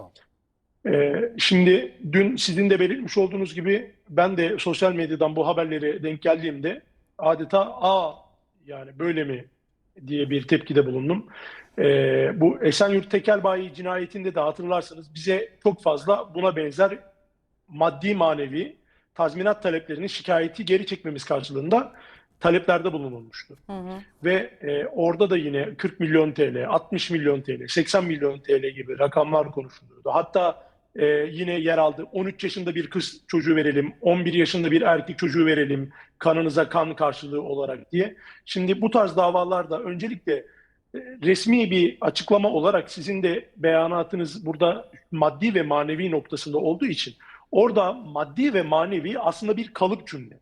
Olun. Ee, şimdi dün sizin de belirtmiş olduğunuz gibi ben de sosyal medyadan bu haberlere denk geldiğimde adeta a yani böyle mi diye bir tepkide bulundum. Ee, bu Esenyurt Tekelbayi cinayetinde de hatırlarsınız bize çok fazla buna benzer maddi manevi tazminat taleplerini şikayeti geri çekmemiz karşılığında taleplerde bulunulmuştu. Hı hı. Ve e, orada da yine 40 milyon TL, 60 milyon TL, 80 milyon TL gibi rakamlar konuşuluyordu. Hatta e, yine yer aldı. 13 yaşında bir kız çocuğu verelim, 11 yaşında bir erkek çocuğu verelim, kanınıza kan karşılığı olarak diye. Şimdi bu tarz davalarda öncelikle e, resmi bir açıklama olarak sizin de beyanatınız burada maddi ve manevi noktasında olduğu için orada maddi ve manevi aslında bir kalıp cümle.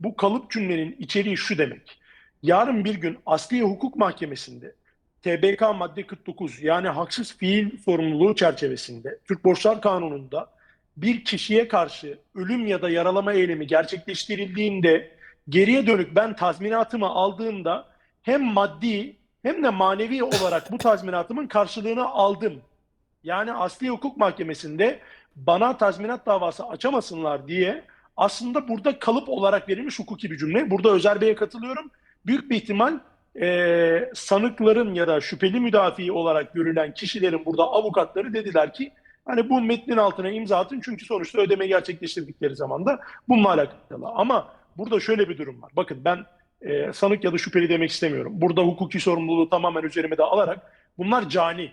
Bu kalıp cümlenin içeriği şu demek. Yarın bir gün Asliye Hukuk Mahkemesi'nde TBK madde 49 yani haksız fiil sorumluluğu çerçevesinde Türk Borçlar Kanunu'nda bir kişiye karşı ölüm ya da yaralama eylemi gerçekleştirildiğinde geriye dönük ben tazminatımı aldığımda hem maddi hem de manevi olarak bu tazminatımın karşılığını aldım. Yani Asliye Hukuk Mahkemesi'nde bana tazminat davası açamasınlar diye aslında burada kalıp olarak verilmiş hukuki bir cümle. Burada Özer Bey'e katılıyorum. Büyük bir ihtimal e, sanıkların ya da şüpheli müdafi olarak görülen kişilerin burada avukatları dediler ki hani bu metnin altına imza atın çünkü sonuçta ödeme gerçekleştirdikleri zaman da bununla alakalı. Ama burada şöyle bir durum var. Bakın ben e, sanık ya da şüpheli demek istemiyorum. Burada hukuki sorumluluğu tamamen üzerime de alarak bunlar cani.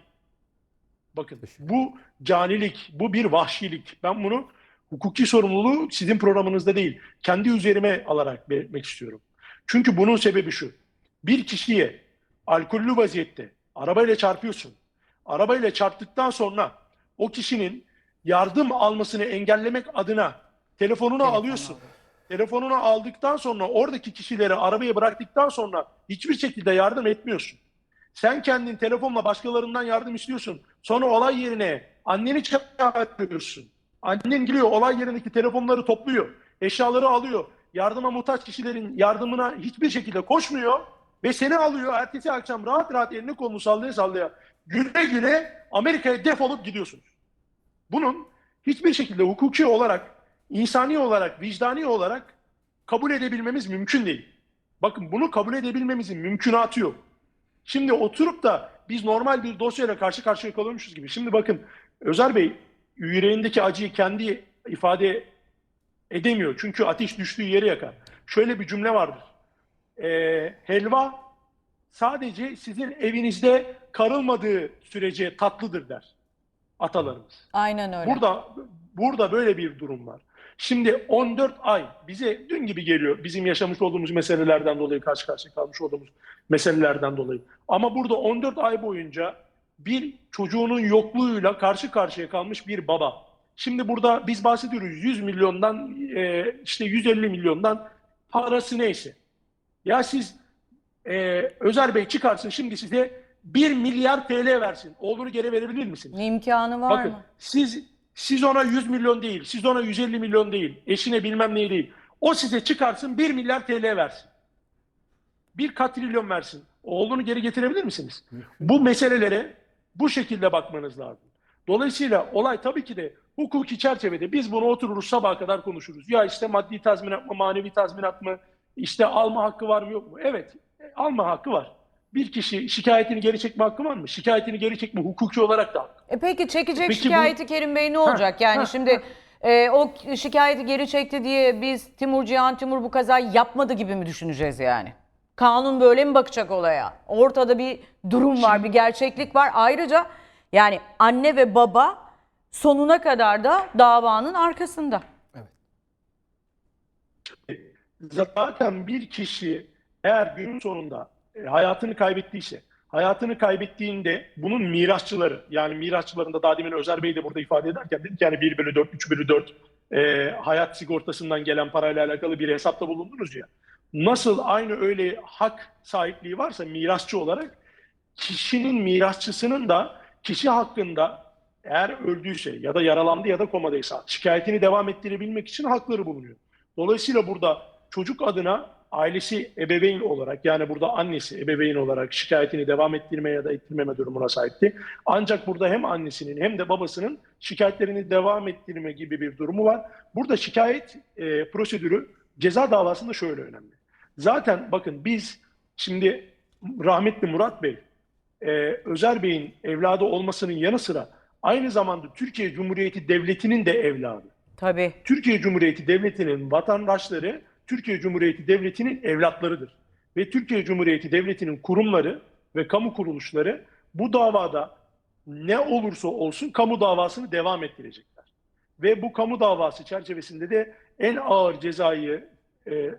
Bakın bu canilik, bu bir vahşilik. Ben bunu hukuki sorumluluğu sizin programınızda değil, kendi üzerime alarak belirtmek istiyorum. Çünkü bunun sebebi şu. Bir kişiye alkollü vaziyette arabayla çarpıyorsun. Arabayla çarptıktan sonra o kişinin yardım almasını engellemek adına telefonunu alıyorsun. Telefonunu aldıktan sonra oradaki kişileri arabaya bıraktıktan sonra hiçbir şekilde yardım etmiyorsun. Sen kendin telefonla başkalarından yardım istiyorsun. Sonra olay yerine anneni çağırıyorsun. Annen geliyor olay yerindeki telefonları topluyor. Eşyaları alıyor. Yardıma muhtaç kişilerin yardımına hiçbir şekilde koşmuyor. Ve seni alıyor ertesi akşam rahat rahat elini kolunu sallaya sallaya güle güle Amerika'ya defolup gidiyorsunuz. Bunun hiçbir şekilde hukuki olarak, insani olarak, vicdani olarak kabul edebilmemiz mümkün değil. Bakın bunu kabul edebilmemizin mümkünatı yok. Şimdi oturup da biz normal bir dosyayla karşı karşıya kalıyormuşuz gibi. Şimdi bakın Özer Bey yüreğindeki acıyı kendi ifade edemiyor. Çünkü ateş düştüğü yeri yakar. Şöyle bir cümle vardır. Ee, helva sadece sizin evinizde karılmadığı sürece tatlıdır der atalarımız. Aynen öyle. Burada burada böyle bir durum var. Şimdi 14 ay bize dün gibi geliyor bizim yaşamış olduğumuz meselelerden dolayı karşı karşıya kalmış olduğumuz meselelerden dolayı. Ama burada 14 ay boyunca bir çocuğunun yokluğuyla karşı karşıya kalmış bir baba. Şimdi burada biz bahsediyoruz 100 milyondan e, işte 150 milyondan parası neyse. Ya siz e, Özer Bey çıkarsın şimdi size 1 milyar TL versin. Oğlunu geri verebilir misiniz? İmkanı var Bakın mı? siz siz ona 100 milyon değil, siz ona 150 milyon değil, eşine bilmem ne değil. O size çıkarsın 1 milyar TL versin. Bir katrilyon versin. Oğlunu geri getirebilir misiniz? Bu meselelere bu şekilde bakmanız lazım. Dolayısıyla olay tabii ki de hukuki çerçevede biz bunu otururuz sabaha kadar konuşuruz. Ya işte maddi tazminat mı, manevi tazminat mı, işte alma hakkı var mı yok mu? Evet, e, alma hakkı var. Bir kişi şikayetini geri çekme hakkı var mı? Şikayetini geri çekme hukuki olarak da hakkı. E peki çekecek Peki bu- şikayeti Kerim Bey ne olacak? yani ha, şimdi e, o şikayeti geri çekti diye biz Timur Cihan Timur bu kazayı yapmadı gibi mi düşüneceğiz yani? Kanun böyle mi bakacak olaya? Ortada bir durum var, bir gerçeklik var. Ayrıca yani anne ve baba sonuna kadar da davanın arkasında. Zaten bir kişi eğer günün sonunda e, hayatını kaybettiyse, hayatını kaybettiğinde bunun mirasçıları, yani mirasçıların da daha demin Özer Bey de burada ifade ederken dedi ki yani 1 bölü 4, 3 bölü 4 e, hayat sigortasından gelen parayla alakalı bir hesapta bulundunuz ya. Nasıl aynı öyle hak sahipliği varsa mirasçı olarak kişinin mirasçısının da kişi hakkında eğer öldüyse ya da yaralandı ya da komadaysa şikayetini devam ettirebilmek için hakları bulunuyor. Dolayısıyla burada çocuk adına ailesi ebeveyn olarak yani burada annesi ebeveyn olarak şikayetini devam ettirme ya da ettirmeme durumuna sahipti. Ancak burada hem annesinin hem de babasının şikayetlerini devam ettirme gibi bir durumu var. Burada şikayet e, prosedürü ceza davasında şöyle önemli. Zaten bakın biz şimdi rahmetli Murat Bey, e, Özer Bey'in evladı olmasının yanı sıra aynı zamanda Türkiye Cumhuriyeti Devleti'nin de evladı. Tabii. Türkiye Cumhuriyeti Devleti'nin vatandaşları Türkiye Cumhuriyeti Devleti'nin evlatlarıdır. Ve Türkiye Cumhuriyeti Devleti'nin kurumları ve kamu kuruluşları bu davada ne olursa olsun kamu davasını devam ettirecekler. Ve bu kamu davası çerçevesinde de en ağır cezayı e,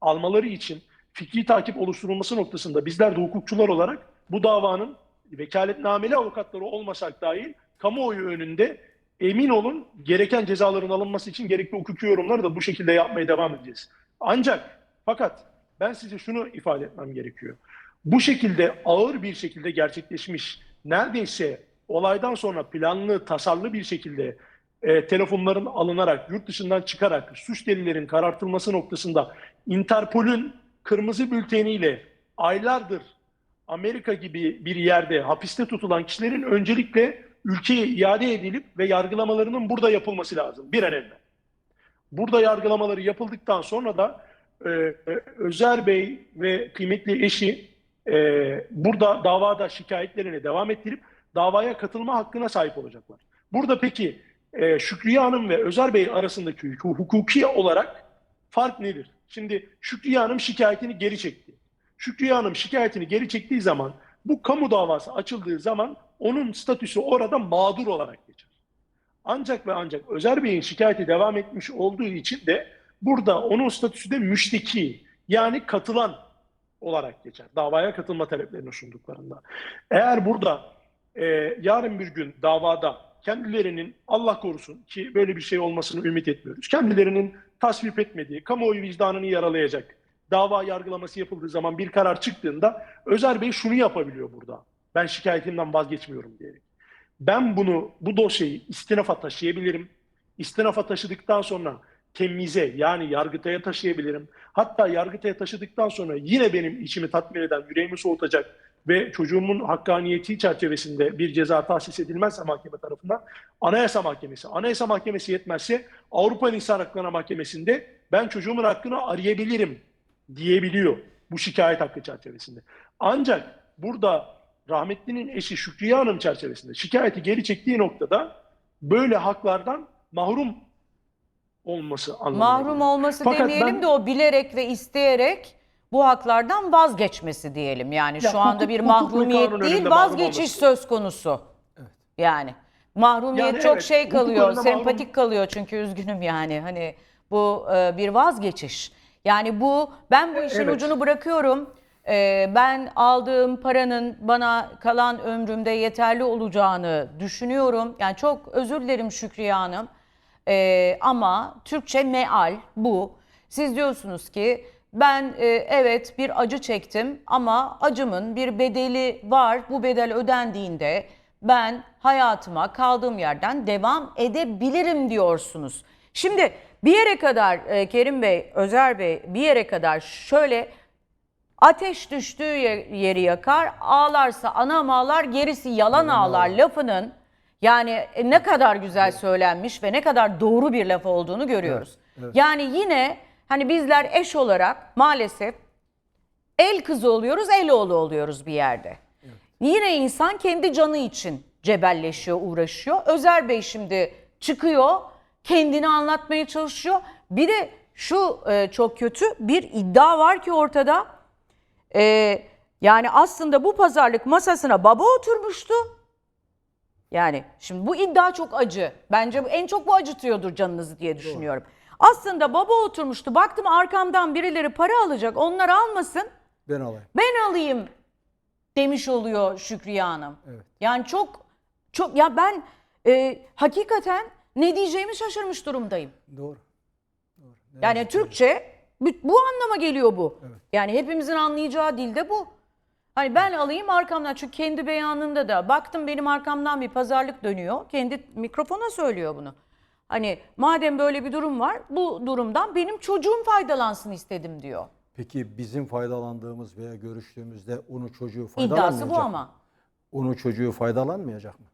almaları için fikri takip oluşturulması noktasında bizler de hukukçular olarak bu davanın vekaletnameli avukatları olmasak dahil kamuoyu önünde emin olun gereken cezaların alınması için gerekli hukuki yorumları da bu şekilde yapmaya devam edeceğiz. Ancak fakat ben size şunu ifade etmem gerekiyor. Bu şekilde ağır bir şekilde gerçekleşmiş neredeyse olaydan sonra planlı, tasarlı bir şekilde e, telefonların alınarak, yurt dışından çıkarak suç delillerin karartılması noktasında Interpol'ün kırmızı bülteniyle aylardır Amerika gibi bir yerde hapiste tutulan kişilerin öncelikle ülkeye iade edilip ve yargılamalarının burada yapılması lazım bir an evvel. Burada yargılamaları yapıldıktan sonra da e, e, Özer Bey ve kıymetli eşi e, burada davada şikayetlerini devam ettirip davaya katılma hakkına sahip olacaklar. Burada peki e, Şükriye Hanım ve Özer Bey arasındaki hukuki olarak fark nedir? Şimdi Şükriye Hanım şikayetini geri çekti. Şükriye Hanım şikayetini geri çektiği zaman bu kamu davası açıldığı zaman onun statüsü orada mağdur olarak geçer. Ancak ve ancak Özer Bey'in şikayeti devam etmiş olduğu için de burada onun statüsü de müşteki yani katılan olarak geçer. Davaya katılma taleplerini sunduklarında. Eğer burada e, yarın bir gün davada kendilerinin Allah korusun ki böyle bir şey olmasını ümit etmiyoruz. Kendilerinin tasvip etmediği, kamuoyu vicdanını yaralayacak dava yargılaması yapıldığı zaman bir karar çıktığında Özer Bey şunu yapabiliyor burada. Ben şikayetimden vazgeçmiyorum diyerek. Ben bunu, bu dosyayı istinafa taşıyabilirim. İstinafa taşıdıktan sonra temize yani yargıtaya taşıyabilirim. Hatta yargıtaya taşıdıktan sonra yine benim içimi tatmin eden, yüreğimi soğutacak ve çocuğumun hakkaniyeti çerçevesinde bir ceza tahsis edilmezse mahkeme tarafından Anayasa Mahkemesi, Anayasa Mahkemesi yetmezse Avrupa İnsan Hakları Mahkemesi'nde ben çocuğumun hakkını arayabilirim diyebiliyor bu şikayet hakkı çerçevesinde. Ancak burada rahmetlinin eşi Şükriye Hanım çerçevesinde şikayeti geri çektiği noktada böyle haklardan mahrum olması anlamına Mahrum olması Fakat demeyelim ben- de o bilerek ve isteyerek bu haklardan vazgeçmesi diyelim. Yani Ya şu anda hukuk- bir hukuk mahrumiyet değil önünde mahrum vazgeçiş olması. söz konusu. Yani mahrumiyet Yani çok evet, şey hukuk kalıyor, önünde sempatik kalıyor çünkü üzgünüm yani hani bu e, bir vazgeçiş. Yani bu ben bu işin Evet. ucunu bırakıyorum. E, ben aldığım paranın bana kalan ömrümde yeterli olacağını düşünüyorum. Yani çok özür dilerim Şükriye Hanım. E, ama Türkçe meal bu. Siz diyorsunuz ki ben e, evet bir acı çektim ama acımın bir bedeli var. Bu bedel ödendiğinde ben hayatıma kaldığım yerden devam edebilirim diyorsunuz. Şimdi bir yere kadar e, Kerim Bey, Özer Bey bir yere kadar şöyle ateş düştüğü ye- yeri yakar, ağlarsa anam ağlar, gerisi yalan ağlar lafının yani e, ne kadar güzel söylenmiş ve ne kadar doğru bir laf olduğunu görüyoruz. Yani yine hani bizler eş olarak maalesef el kızı oluyoruz, el oğlu oluyoruz bir yerde. Yine insan kendi canı için cebelleşiyor, uğraşıyor. Özer Bey şimdi çıkıyor, kendini anlatmaya çalışıyor. Bir de şu e, çok kötü bir iddia var ki ortada. E, yani aslında bu pazarlık masasına baba oturmuştu. Yani şimdi bu iddia çok acı. Bence en çok bu acıtıyordur canınızı diye düşünüyorum. Aslında baba oturmuştu. Baktım arkamdan birileri para alacak. Onlar almasın. Ben alayım. Ben alayım demiş oluyor Şükriye Hanım. Evet. Yani çok çok ya ben e, hakikaten ne diyeceğimi şaşırmış durumdayım. Doğru. Doğru. Ne Yani. Türkçe bu, bu anlama geliyor bu. Yani hepimizin anlayacağı dilde bu. Hani ben alayım arkamdan çünkü kendi beyanında da baktım benim arkamdan bir pazarlık dönüyor. Kendi mikrofona söylüyor bunu. Hani madem böyle bir durum var bu durumdan benim çocuğum faydalansın istedim diyor. Peki bizim faydalandığımız veya görüştüğümüzde onu çocuğu İddiası faydalanmayacak bu mı? ama. Onu çocuğu faydalanmayacak mı?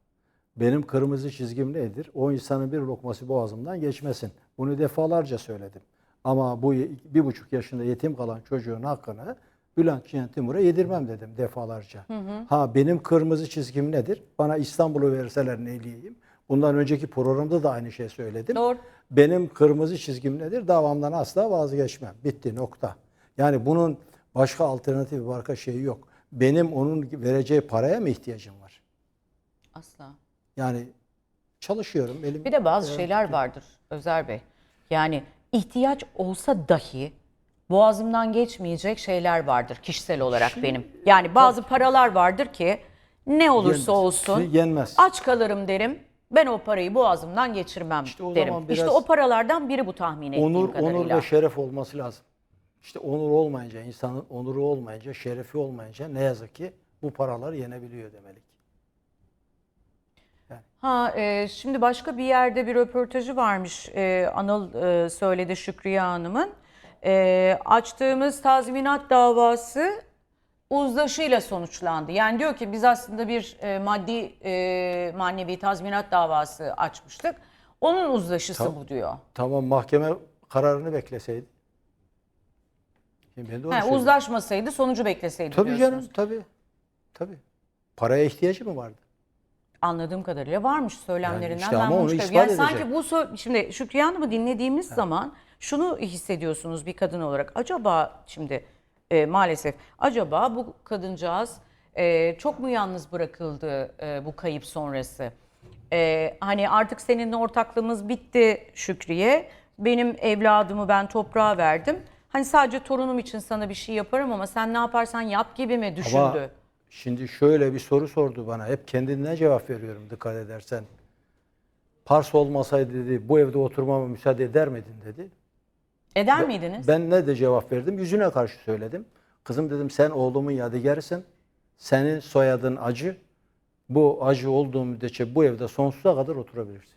Benim kırmızı çizgim nedir? O insanın bir lokması boğazımdan geçmesin. Bunu defalarca söyledim. Ama bu bir buçuk yaşında yetim kalan çocuğun hakkını Bülent Cihan Timur'a yedirmem dedim defalarca. Ha benim kırmızı çizgim nedir? Bana İstanbul'u verseler neyleyeyim? Bundan önceki programda da aynı şey söyledim. Doğru. Benim kırmızı çizgim nedir? Davamdan asla vazgeçmem. Bitti nokta. Yani bunun başka alternatifi, başka şeyi yok. Benim onun vereceği paraya mı ihtiyacım var? Asla. Yani çalışıyorum. Elim Bir de bazı şeyler vardır Özer Bey. Yani ihtiyaç olsa dahi boğazımdan geçmeyecek şeyler vardır kişisel olarak benim. Yani bazı paralar vardır ki ne olursa Yenmez. olsun Yenmez. aç kalırım derim. Ben o parayı boğazımdan geçirmem İşte o derim. zaman İşte biraz o paralardan biri bu tahmin ettiğim onur, kadarıyla. onur ve şeref olması lazım. İşte onur olmayınca, insanın onuru olmayınca, şerefi olmayınca ne yazık ki bu paralar yenebiliyor demelik. Ha, e, şimdi başka bir yerde bir röportajı varmış. E, Anıl e, söyledi Şükriye Hanım'ın. E, açtığımız tazminat davası uzlaşıyla sonuçlandı. Yani diyor ki biz aslında bir e, maddi e, manevi tazminat davası açmıştık. Onun uzlaşısı Tamam. bu diyor. Tamam mahkeme kararını bekleseydi. Şimdi ben de onu söylüyorum. uzlaşmasaydı sonucu bekleseydi Tabii diyorsunuz. canım, tabii. Tabii. Paraya ihtiyacı mı vardı? Anladığım kadarıyla varmış söylemlerinden. Yani işte ben ama bunu onu çıkarıyorum. ispat Yani sanki bu sö- şimdi Şükriye Hanım'ı dinlediğimiz zaman şunu hissediyorsunuz bir kadın olarak. Acaba şimdi e, maalesef acaba bu kadıncağız e, çok mu yalnız bırakıldı e, bu kayıp sonrası? E, hani artık seninle ortaklığımız bitti Şükriye. Benim evladımı ben toprağa verdim. Hani sadece torunum için sana bir şey yaparım ama sen ne yaparsan yap gibi mi düşündü? Ama şimdi şöyle bir soru sordu bana. Hep kendine cevap veriyorum dikkat edersen. Pars olmasaydı dedi bu evde oturmama müsaade eder miydin dedi. Eder miydiniz? Ben ne de cevap verdim? Yüzüne karşı söyledim. Kızım dedim sen oğlumun yadigarısın. Senin soyadın acı. Bu acı olduğu müddetçe bu evde sonsuza kadar oturabilirsin.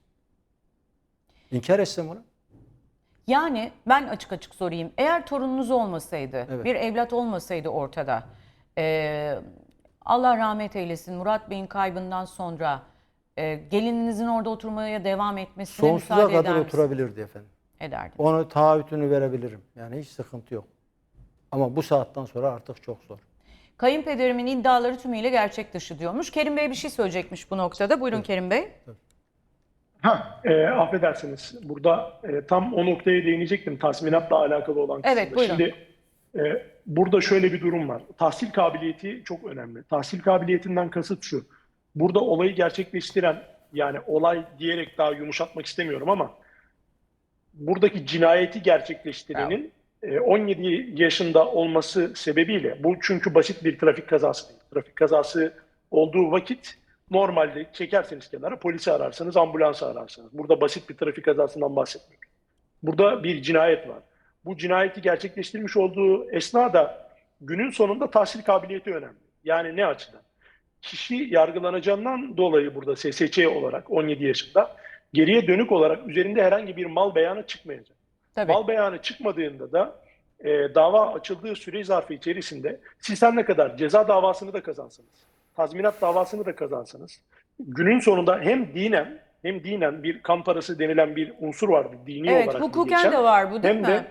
İnkar etsem onu. Yani ben açık açık sorayım. Eğer torununuz olmasaydı, Evet. bir evlat olmasaydı ortada, eee, Allah rahmet eylesin Murat Bey'in kaybından sonra eee, gelininizin orada oturmaya devam etmesine Sonsuza müsaade kadar eder misiniz? oturabilirdi efendim. Ederdim. Onu taahhütünü verebilirim. Yani hiç sıkıntı yok. Ama bu saatten sonra artık çok zor. Kayınpederimin iddiaları tümüyle gerçek dışı diyormuş. Kerim Bey bir şey söyleyecekmiş bu noktada. Buyurun Kerim Bey. Ha, e, affedersiniz. Burada e, tam o noktaya değinecektim tazminatla alakalı olan kısımda. Evet, buyurun. Şimdi e, burada şöyle bir durum var. Tahsil kabiliyeti çok önemli. Tahsil kabiliyetinden kasıt şu. Burada olayı gerçekleştiren yani olay diyerek daha yumuşatmak istemiyorum ama buradaki cinayeti gerçekleştirenin e, 17 yaşında olması sebebiyle bu çünkü basit bir trafik kazası değil. Trafik kazası olduğu vakit normalde çekerseniz kenara polisi ararsınız, ambulansı ararsınız. Burada basit bir trafik kazasından bahsetmiyorum. Burada bir cinayet var. Bu cinayeti gerçekleştirmiş olduğu esnada günün sonunda tahsil kabiliyeti önemli. Yani ne açıdan? Kişi yargılanacağından dolayı burada SSÇ olarak 17 yaşında geriye dönük olarak üzerinde herhangi bir mal beyanı çıkmayacak. Tabii. Mal beyanı çıkmadığında da e, dava açıldığı süre zarfı içerisinde siz her ne kadar ceza davasını da kazansanız, tazminat davasını da kazansanız, günün sonunda hem dinen hem dinen bir kan parası denilen bir unsur vardır dini Evet, olarak hukuken geçen. de var bu değil hem mi? de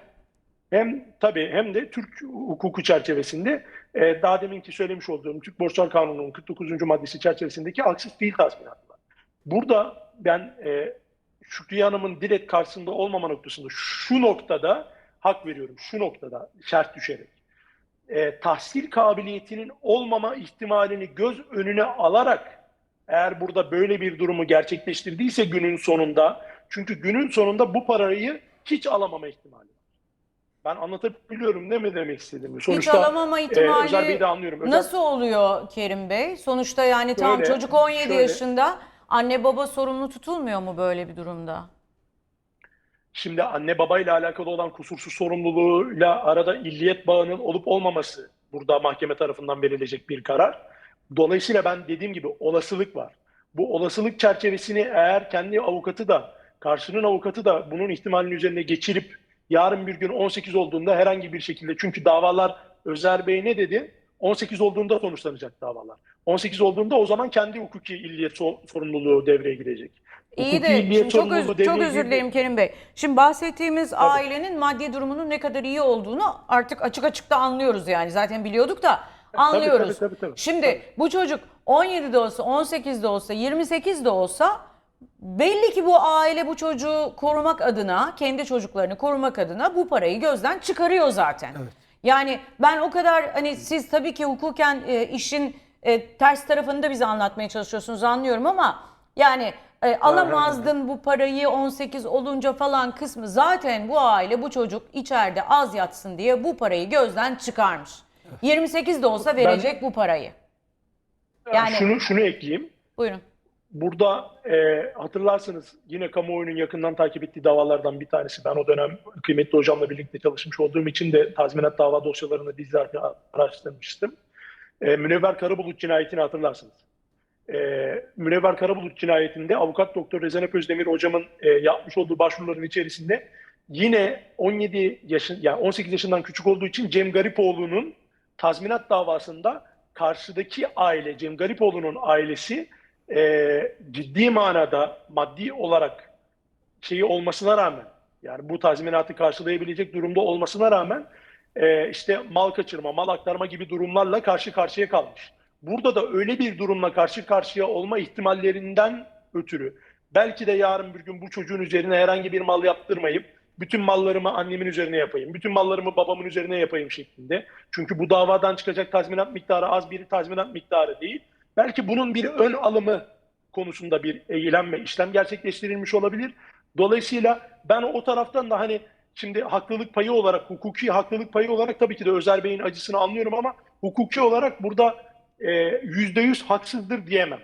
hem tabii hem de Türk hukuku çerçevesinde e, daha deminki söylemiş olduğum Türk Borçlar Kanunu'nun 49. maddesi çerçevesindeki haksız fiil tazminatı var. Burada ben e, Şükriye Hanım'ın direkt karşısında olmama noktasında şu noktada hak veriyorum. Şu noktada şart düşerek. E, tahsil kabiliyetinin olmama ihtimalini göz önüne alarak eğer burada böyle bir durumu gerçekleştirdiyse günün sonunda çünkü günün sonunda bu parayı hiç alamama ihtimali var. Ben anlatabiliyorum değil mi demek istediğimi? Hiç alamama e, Özer Bey'i ihtimali de anlıyorum. Özer- nasıl oluyor Kerim Bey? Sonuçta yani tam Şöyle, çocuk 17 şöyle. yaşında anne baba sorumlu tutulmuyor mu böyle bir durumda? Şimdi anne babayla alakalı olan kusursuz sorumluluğuyla arada illiyet bağının olup olmaması burada mahkeme tarafından verilecek bir karar. Dolayısıyla ben dediğim gibi olasılık var. Bu olasılık çerçevesini eğer kendi avukatı da karşının avukatı da bunun ihtimalinin üzerine geçirip Yarın bir gün 18 olduğunda herhangi bir şekilde çünkü davalar Özer Bey ne dedi? 18 olduğunda sonuçlanacak davalar. 18 olduğunda o zaman kendi hukuki illiyet so- sorumluluğu devreye girecek. İyi de şimdi çok, sorumluluğu öz- çok özür dilerim Kerim Bey. Şimdi bahsettiğimiz ailenin maddi durumunun ne kadar iyi olduğunu artık açık açık da anlıyoruz yani. Zaten biliyorduk da anlıyoruz. tabii, tabii, tabii. Şimdi Tabii. bu çocuk 17'de olsa, 18'de olsa, 28'de olsa belli ki bu aile bu çocuğu korumak adına, kendi çocuklarını korumak adına bu parayı gözden çıkarıyor zaten. Yani ben o kadar hani siz tabii ki hukuken e, işin e, ters tarafını da bize anlatmaya çalışıyorsunuz anlıyorum ama yani e, alamazdın bu parayı 18 olunca falan kısmı zaten bu aile bu çocuk içeride az yatsın diye bu parayı gözden çıkarmış. 28 de olsa verecek bu parayı. Yani Şunu şunu ekleyeyim. buyurun. Burada e, hatırlarsanız yine kamuoyunun yakından takip ettiği davalardan bir tanesi. Ben o dönem kıymetli hocamla birlikte çalışmış olduğum için de tazminat dava dosyalarını bizzat araştırmıştım. E, Münevver Karabulut cinayetini hatırlarsınız. E, Münevver Karabulut cinayetinde avukat doktor Rezan Özdemir hocamın e, yapmış olduğu başvuruların içerisinde yine 17 yaşın yani 18 yaşından küçük olduğu için Cem Garipoğlu'nun tazminat davasında karşıdaki aile Cem Garipoğlu'nun ailesi e, ciddi manada maddi olarak şeyi olmasına rağmen yani bu tazminatı karşılayabilecek durumda olmasına rağmen e, işte mal kaçırma, mal aktarma gibi durumlarla karşı karşıya kalmış. Burada da öyle bir durumla karşı karşıya olma ihtimallerinden ötürü belki de yarın bir gün bu çocuğun üzerine herhangi bir mal yaptırmayıp bütün mallarımı annemin üzerine yapayım, bütün mallarımı babamın üzerine yapayım şeklinde. Çünkü bu davadan çıkacak tazminat miktarı az bir tazminat miktarı değil. Belki bunun bir ön alımı konusunda bir eylem ve işlem gerçekleştirilmiş olabilir. Dolayısıyla ben o taraftan da hani şimdi haklılık payı olarak, hukuki haklılık payı olarak tabii ki de Özer Bey'in acısını anlıyorum ama hukuki olarak burada e, yüzde yüz haksızdır diyemem.